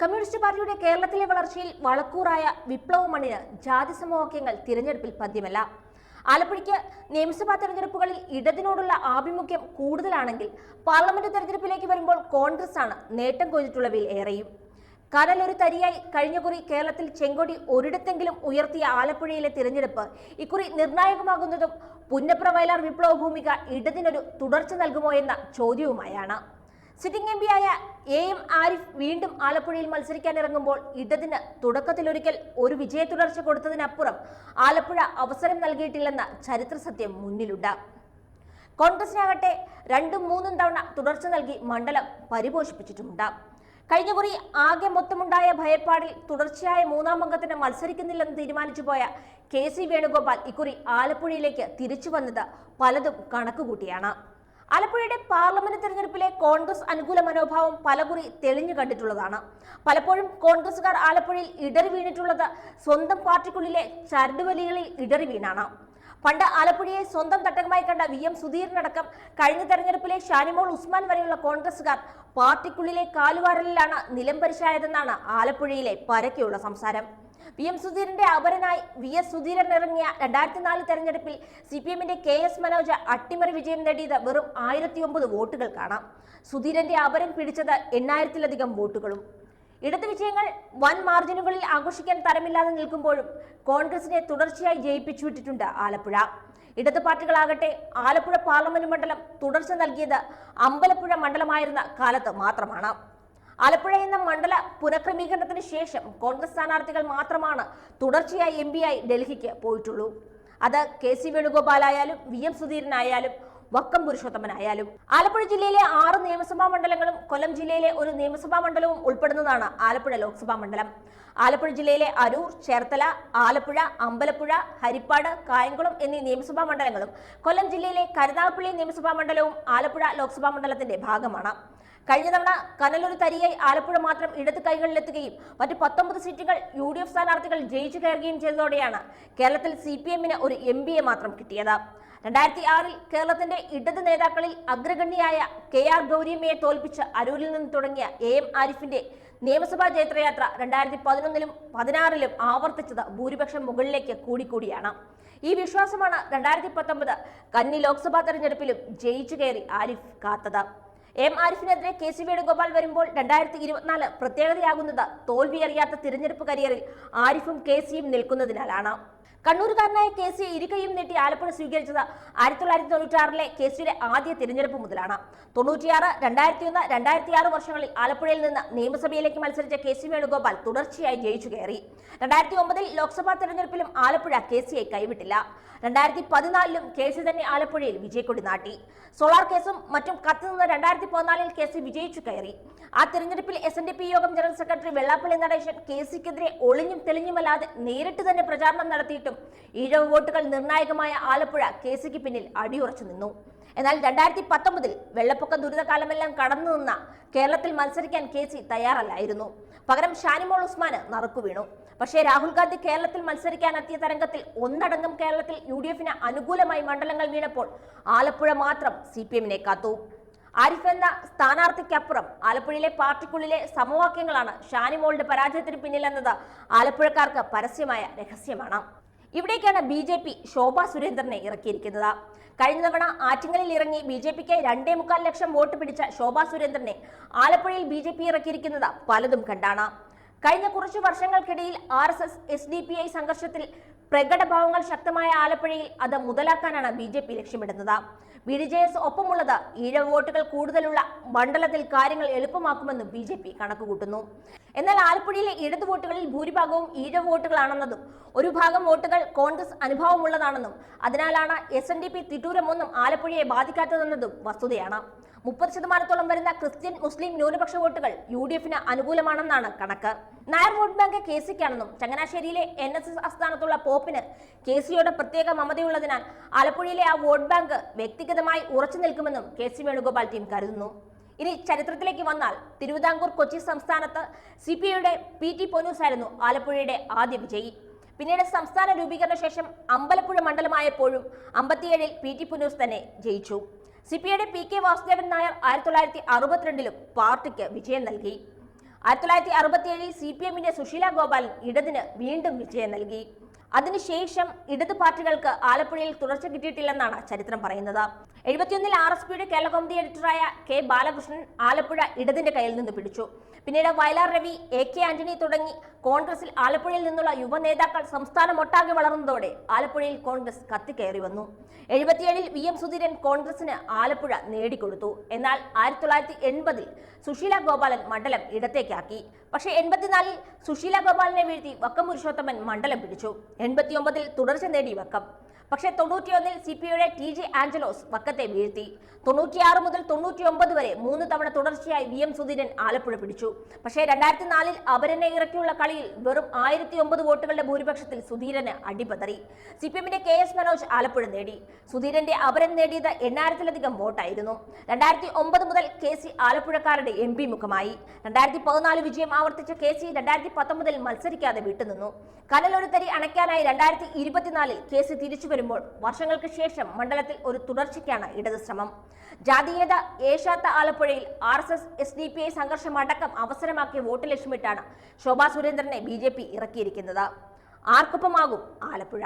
Communist പാർട്ടിയുടെ കേരളത്തിലെ വളർച്ചയിൽ വളക്കൂറായ വിപ്ലവ മണ്ണിന് ജാതി സമവാക്യങ്ങൾ തിരഞ്ഞെടുപ്പിൽ പദ്യമല്ല. ആലപ്പുഴയ്ക്ക് നിയമസഭാ തെരഞ്ഞെടുപ്പുകളിൽ ഇടതിനോടുള്ള ആഭിമുഖ്യം കൂടുതലാണെങ്കിൽ പാർലമെന്റ് തെരഞ്ഞെടുപ്പിലേക്ക് വരുമ്പോൾ കോൺഗ്രസ് ആണ് നേട്ടം കൊയ്തിട്ടുള്ളവയിൽ ഏറെയും. കനലൊരു തരിയായി കഴിഞ്ഞ കുറി കേരളത്തിൽ ചെങ്കൊടി ഒരിടത്തെങ്കിലും ഉയർത്തിയ ആലപ്പുഴയിലെ തിരഞ്ഞെടുപ്പ് ഇക്കുറി നിർണായകമാകുന്നതും പുന്നപ്ര വയലാർ വിപ്ലവ ഭൂമിക ഇടതിനൊരു തുടർച്ച നൽകുമോ എന്ന ചോദ്യവുമായാണ്. സിറ്റിംഗ് എം പിയായ എ എം ആരിഫ് വീണ്ടും ആലപ്പുഴയിൽ മത്സരിക്കാനിറങ്ങുമ്പോൾ ഇടതിന് തുടക്കത്തിലൊരിക്കൽ ഒരു വിജയ തുടർച്ച കൊടുത്തതിനപ്പുറം ആലപ്പുഴ അവസരം നൽകിയിട്ടില്ലെന്ന ചരിത്ര സത്യം മുന്നിലുണ്ട്. കോൺഗ്രസിനാകട്ടെ രണ്ടും മൂന്നും തവണ തുടർച്ച നൽകി മണ്ഡലം പരിപോഷിപ്പിച്ചിട്ടുമുണ്ട്. കഴിഞ്ഞ കുറി ആകെ മൊത്തമുണ്ടായ ഭയപ്പാടിൽ തുടർച്ചയായ മൂന്നാം അംഗത്തിന് മത്സരിക്കുന്നില്ലെന്ന് തീരുമാനിച്ചു പോയ കെ സി വേണുഗോപാൽ ഇക്കുറി ആലപ്പുഴയിലേക്ക് തിരിച്ചു വന്നത് പലതും കണക്കുകൂട്ടിയാണ്. ആലപ്പുഴയുടെ പാർലമെന്റ് തെരഞ്ഞെടുപ്പിലെ കോൺഗ്രസ് അനുകൂല മനോഭാവം പലകുറി തെളിഞ്ഞു കണ്ടിട്ടുള്ളതാണ്. പലപ്പോഴും കോൺഗ്രസുകാർ ആലപ്പുഴയിൽ ഇടറി വീണിട്ടുള്ളത് സ്വന്തം പാർട്ടിക്കുള്ളിലെ ചരടുവലികളിൽ ഇടറി വീണാണ്. പണ്ട് ആലപ്പുഴയെ സ്വന്തം തട്ടകമായി കണ്ട വി എം സുധീരനടക്കം കഴിഞ്ഞ തെരഞ്ഞെടുപ്പിലെ ഷാനിമോൾ ഉസ്മാൻ വരെയുള്ള കോൺഗ്രസുകാർ പാർട്ടിക്കുള്ളിലെ കാലുവാരലിലാണ് നിലംപരിശായതെന്നാണ് ആലപ്പുഴയിലെ പരക്കെയുള്ള സംസാരം. വി എം സുധീരന്റെ അപരനായി വി എസ് സുധീരൻ ഇറങ്ങിയ രണ്ടായിരത്തി നാല് തെരഞ്ഞെടുപ്പിൽ സി പി എമ്മിന്റെ കെ എസ് മനോജ് അട്ടിമറി വിജയം നേടിയത് വെറും ആയിരത്തി ഒമ്പത് വോട്ടുകൾ കാണാം. സുധീരന്റെ അപരൻ പിടിച്ചത് എണ്ണായിരത്തിലധികം വോട്ടുകളും. ഇടത് വിജയങ്ങൾ വൻ മാർജിനുകളിൽ ആഘോഷിക്കാൻ തരമില്ലാതെ നിൽക്കുമ്പോഴും കോൺഗ്രസിനെ തുടർച്ചയായി ജയിപ്പിച്ചു വിട്ടിട്ടുണ്ട് ആലപ്പുഴ. ഇടത് പാർട്ടികളാകട്ടെ ആലപ്പുഴ പാർലമെന്റ് മണ്ഡലം തുടർച്ച നൽകിയത് അമ്പലപ്പുഴ മണ്ഡലമായിരുന്ന കാലത്ത് മാത്രമാണ്. ആലപ്പുഴ എന്ന മണ്ഡല പുനഃക്രമീകരണത്തിന് ശേഷം കോൺഗ്രസ് സ്ഥാനാർത്ഥികൾ മാത്രമാണ് തുടർച്ചയായി എം ആയി ഡൽഹിക്ക് പോയിട്ടുള്ളൂ. അത് കെ സി വേണുഗോപാലായാലും വി എം സുധീരനായാലും വക്കം പുരുഷോത്തമനായാലും. ആലപ്പുഴ ജില്ലയിലെ ആറ് നിയമസഭാ മണ്ഡലങ്ങളും കൊല്ലം ജില്ലയിലെ ഒരു നിയമസഭാ മണ്ഡലവും ഉൾപ്പെടുന്നതാണ് ആലപ്പുഴ ലോക്സഭാ മണ്ഡലം. ആലപ്പുഴ ജില്ലയിലെ അരൂർ ചേർത്തല ആലപ്പുഴ അമ്പലപ്പുഴ ഹരിപ്പാട് കായംകുളം എന്നീ നിയമസഭാ മണ്ഡലങ്ങളും കൊല്ലം ജില്ലയിലെ കരുനാഗപ്പള്ളി നിയമസഭാ മണ്ഡലവും ആലപ്പുഴ ലോക്സഭാ മണ്ഡലത്തിന്റെ ഭാഗമാണ്. കഴിഞ്ഞ തവണ കനലൊരു തരിയായി ആലപ്പുഴ മാത്രം ഇടത് കൈകളിലെത്തുകയും മറ്റ് പത്തൊമ്പത് സീറ്റുകൾ യു ഡി എഫ് സ്ഥാനാർത്ഥികൾ ജയിച്ചു കയറുകയും ചെയ്തതോടെയാണ് കേരളത്തിൽ സി പി എമ്മിന് ഒരു എം പിയെ മാത്രം കിട്ടിയത്. രണ്ടായിരത്തി ആറിൽ കേരളത്തിന്റെ ഇടത് നേതാക്കളിൽ അഗ്രഗണ്യായ കെ ആർ ഗൗരിയമ്മയെ തോൽപ്പിച്ച് അരൂരിൽ നിന്ന് തുടങ്ങിയ എ എം ആരിഫിന്റെ നിയമസഭാ ജയത്രയാത്ര രണ്ടായിരത്തി പതിനൊന്നിലും പതിനാറിലും ആവർത്തിച്ചത് ഭൂരിപക്ഷം മുകളിലേക്ക് കൂടിക്കൂടിയാണ്. ഈ വിശ്വാസമാണ് രണ്ടായിരത്തി പത്തൊമ്പത് കന്നി ലോക്സഭാ തെരഞ്ഞെടുപ്പിലും ജയിച്ചു കയറി ആരിഫ് കാത്തത്. എം ആരിഫിനെതിരെ കെ സി വേണുഗോപാൽ വരുമ്പോൾ രണ്ടായിരത്തി ഇരുപത്തിനാല് പ്രത്യേകതയാകുന്നത് തോൽവിയറിയാത്ത തിരഞ്ഞെടുപ്പ് കരിയറിൽ ആരിഫും കെ സിയും നിൽക്കുന്നതിനാലാണ്. കണ്ണൂരുകാരനായ കെ സി ഇരുകയും നീട്ടി ആലപ്പുഴ സ്വീകരിച്ചത് ആയിരത്തി തൊള്ളായിരത്തി തൊണ്ണൂറ്റാറിലെ കെ സിയുടെ ആദ്യ തിരഞ്ഞെടുപ്പ് മുതലാണ്. തൊണ്ണൂറ്റിയാറ് രണ്ടായിരത്തി ഒന്ന് രണ്ടായിരത്തി ആറ് വർഷങ്ങളിൽ ആലപ്പുഴയിൽ നിന്ന് നിയമസഭയിലേക്ക് മത്സരിച്ച കെ സി വേണുഗോപാൽ തുടർച്ചയായി ജയിച്ചു കയറി. രണ്ടായിരത്തി ഒമ്പതിൽ ലോക്സഭാ തെരഞ്ഞെടുപ്പിലും ആലപ്പുഴ കെ സിയെ കൈവിട്ടില്ല. രണ്ടായിരത്തി പതിനാലിലും കെ സി തന്നെ ആലപ്പുഴയിൽ വിജയക്കൊടി നാട്ടി. സോളാർ കേസും മറ്റും കത്തുനിന്ന് രണ്ടായിരത്തി പതിനാലിൽ കെ സി വിജയിച്ചു കയറി. ആ തെരഞ്ഞെടുപ്പിൽ S N D P Yogam general secretary Vellappally Natesan K സിക്കെതിരെ ഒളിഞ്ഞും തെളിഞ്ഞുമല്ലാതെ നേരിട്ട് തന്നെ പ്രചാരണം നടത്തിയിട്ടും ഈഴവ വോട്ടുകൾ നിർണായകമായ ആലപ്പുഴ കെ സിക്ക് പിന്നിൽ അടിയുറച്ചു നിന്നു. എന്നാൽ രണ്ടായിരത്തി പത്തൊമ്പതിൽ വെള്ളപ്പൊക്ക ദുരിതകാലമെല്ലാം കടന്നു നിന്ന കേരളത്തിൽ മത്സരിക്കാൻ കെ സി തയ്യാറല്ലായിരുന്നു. പകരം ഷാനിമോൾ ഉസ്മാന് നറുക്കു വീണു. പക്ഷേ രാഹുൽ ഗാന്ധി കേരളത്തിൽ മത്സരിക്കാനെത്തിയ തരംഗത്തിൽ ഒന്നടങ്കം കേരളത്തിൽ യു ഡി എഫിന് അനുകൂലമായി മണ്ഡലങ്ങൾ വീണപ്പോൾ ആലപ്പുഴ മാത്രം സി പി എമ്മിനെ കാത്തു. ആരിഫ് എന്ന സ്ഥാനാർത്ഥിക്കപ്പുറം ആലപ്പുഴയിലെ പാർട്ടിക്കുള്ളിലെ സമവാക്യങ്ങളാണ് ഷാനിമോളുടെ പരാജയത്തിന് പിന്നിലെന്നത് ആലപ്പുഴക്കാർക്ക് പരസ്യമായ രഹസ്യമാണ്. ഇവിടേക്കാണ് ബി ജെ പി ശോഭാ സുരേന്ദ്രനെ ഇറക്കിയിരിക്കുന്നത്. കഴിഞ്ഞ തവണ ആറ്റിങ്ങലിൽ ഇറങ്ങി ബി ജെ പിക്ക് രണ്ടേ മുക്കാൽ ലക്ഷം വോട്ട് പിടിച്ച ശോഭാ സുരേന്ദ്രനെ ആലപ്പുഴയിൽ ബി ജെ പി ഇറക്കിയിരിക്കുന്നത് പലതും കണ്ടാണ്. കഴിഞ്ഞ കുറച്ചു വർഷങ്ങൾക്കിടയിൽ R S S S D P I സംഘർഷത്തിൽ പ്രകടഭാവങ്ങൾ ശക്തമായ ആലപ്പുഴയിൽ അത് മുതലാക്കാനാണ് ബി ജെ പി ലക്ഷ്യമിടുന്നത്. ബി ഡി ജെ എസ് ഒപ്പമുള്ളത് ഈഴവ വോട്ടുകൾ കൂടുതലുള്ള മണ്ഡലത്തിൽ കാര്യങ്ങൾ എളുപ്പമാക്കുമെന്നും ബി ജെ പി കണക്കുകൂട്ടുന്നു. എന്നാൽ ആലപ്പുഴയിലെ ഇടതു വോട്ടുകളിൽ ഭൂരിഭാഗവും ഈഴവ വോട്ടുകളാണെന്നതും ഒരു ഭാഗം വോട്ടുകൾ കോൺഗ്രസ് അനുഭവമുള്ളതാണെന്നും അതിനാലാണ് എസ് എൻ ഡി പി തിട്ടൂരമൊന്നും ആലപ്പുഴയെ ബാധിക്കാത്തതെന്നതും വസ്തുതയാണ്. മുപ്പത് ശതമാനത്തോളം വരുന്ന ക്രിസ്ത്യൻ മുസ്ലിം ന്യൂനപക്ഷ വോട്ടുകൾ യു ഡി എഫിന് അനുകൂലമാണെന്നാണ് കണക്ക്. നായർ വോട്ട് ബാങ്ക് കെ സിക്കാണെന്നും ചങ്ങനാശ്ശേരിയിലെ എൻ എസ് എസ് ആസ്ഥാനത്തുള്ള പോപ്പിന് കെ സിയോട് പ്രത്യേക മമതയുള്ളതിനാൽ ആലപ്പുഴയിലെ ആ വോട്ട് ബാങ്ക് വ്യക്തിഗതമായി ഉറച്ചു നിൽക്കുമെന്നും കെ സി വേണുഗോപാൽ ടീം കരുതുന്നു. ഇനി ചരിത്രത്തിലേക്ക് വന്നാൽ തിരുവിതാംകൂർ കൊച്ചി സംസ്ഥാനത്ത് സി പി ഐയുടെ പി ടി പൊന്നൂസ് ആയിരുന്നു ആലപ്പുഴയുടെ ആദ്യ വിജയി. പിന്നീട് സംസ്ഥാന രൂപീകരണ ശേഷം അമ്പലപ്പുഴ മണ്ഡലമായപ്പോഴും അമ്പത്തിയേഴിൽ പി ടി പുനൂസ് തന്നെ ജയിച്ചു. സി പി ഐയുടെ പി കെ വാസുദേവൻ നായർ ആയിരത്തി തൊള്ളായിരത്തി അറുപത്തിരണ്ടിലും പാർട്ടിക്ക് വിജയം നൽകി. ആയിരത്തി തൊള്ളായിരത്തി അറുപത്തിയേഴിൽ സി പി എമ്മിന്റെ സുശീല ഗോപാലൻ ഇടതിന് വീണ്ടും വിജയം നൽകി. അതിനുശേഷം ഇടത് പാർട്ടികൾക്ക് ആലപ്പുഴയിൽ തുടർച്ച കിട്ടിയിട്ടില്ലെന്നാണ് ചരിത്രം പറയുന്നത്. എഴുപത്തിയൊന്നിൽ ആർ എസ് പിയുടെ കേരള കോമതി എഡിറ്ററായ കെ ബാലകൃഷ്ണൻ ആലപ്പുഴ ഇടതിന്റെ കയ്യിൽ നിന്ന് പിടിച്ചു. പിന്നീട് വയലാർ രവി എ കെ ആന്റണി തുടങ്ങി കോൺഗ്രസിൽ ആലപ്പുഴയിൽ നിന്നുള്ള യുവ നേതാക്കൾ സംസ്ഥാനമൊട്ടാകെ വളർന്നതോടെ ആലപ്പുഴയിൽ കോൺഗ്രസ് കത്തിക്കയറി വന്നു. എഴുപത്തിയേഴിൽ വി എം സുധീരൻ കോൺഗ്രസിന് ആലപ്പുഴ നേടിക്കൊടുത്തു. എന്നാൽ ആയിരത്തി തൊള്ളായിരത്തി എൺപതിൽ സുശീല ഗോപാലൻ മണ്ഡലം ഇടത്തേക്കാക്കി. പക്ഷേ എൺപത്തിനാലിൽ സുശീല ഗോപാലിനെ വീഴ്ത്തി വക്കം പുരുഷോത്തമൻ മണ്ഡലം പിടിച്ചു. എൺപത്തിയൊമ്പതിൽ തുടർച്ച നേടി വക്കം. പക്ഷേ തൊണ്ണൂറ്റിയൊന്നിൽ സി പി ഐയുടെ ടി ജി ആഞ്ചലോസ് വക്കത്തെ വീഴ്ത്തി. തൊണ്ണൂറ്റിയാറ് മുതൽ തൊണ്ണൂറ്റിയൊമ്പത് വരെ മൂന്ന് തവണ തുടർച്ചയായി വി എം സുധീരൻ ആലപ്പുഴ പിടിച്ചു. പക്ഷേ രണ്ടായിരത്തി നാലിൽ അപരനെ ഇറക്കിയുള്ള കളിയിൽ വെറും ആയിരത്തി ഒമ്പത് വോട്ടുകളുടെ ഭൂരിപക്ഷത്തിൽ സുധീരന് അടിപതറി. സി പി എമ്മിന്റെ കെ എസ് മനോജ് ആലപ്പുഴ നേടി. സുധീരന്റെ അപരൻ നേടിയത് എണ്ണായിരത്തിലധികം വോട്ടായിരുന്നു. രണ്ടായിരത്തി ഒമ്പത് മുതൽ കെ സി ആലപ്പുഴക്കാരുടെ എം പി മുഖമായി. രണ്ടായിരത്തി പതിനാല് വിജയം ആവർത്തിച്ച കെ സി രണ്ടായിരത്തി പത്തൊമ്പതിൽ മത്സരിക്കാതെ വിട്ടുനിന്നു. കനലൊരു തരി അണയ്ക്കാനായി രണ്ടായിരത്തി ഇരുപത്തിനാലിൽ കെ സി തിരിച്ചു വരുമ്പോൾ വർഷങ്ങൾക്ക് ശേഷം മണ്ഡലത്തിൽ ഒരു തുടർച്ചയ്ക്കാണ് ഇടത് ശ്രമം ജാതീയത ഏഷ്യാത്ത ആലപ്പുഴയിൽ R S S S D P I സംഘർഷം അടക്കം അവസരമാക്കിയ വോട്ട് ലക്ഷ്യമിട്ടാണ് ശോഭാ സുരേന്ദ്രനെ ബി ജെ പി ഇറക്കിയിരിക്കുന്നത്. ആർക്കൊപ്പമാകും ആലപ്പുഴ.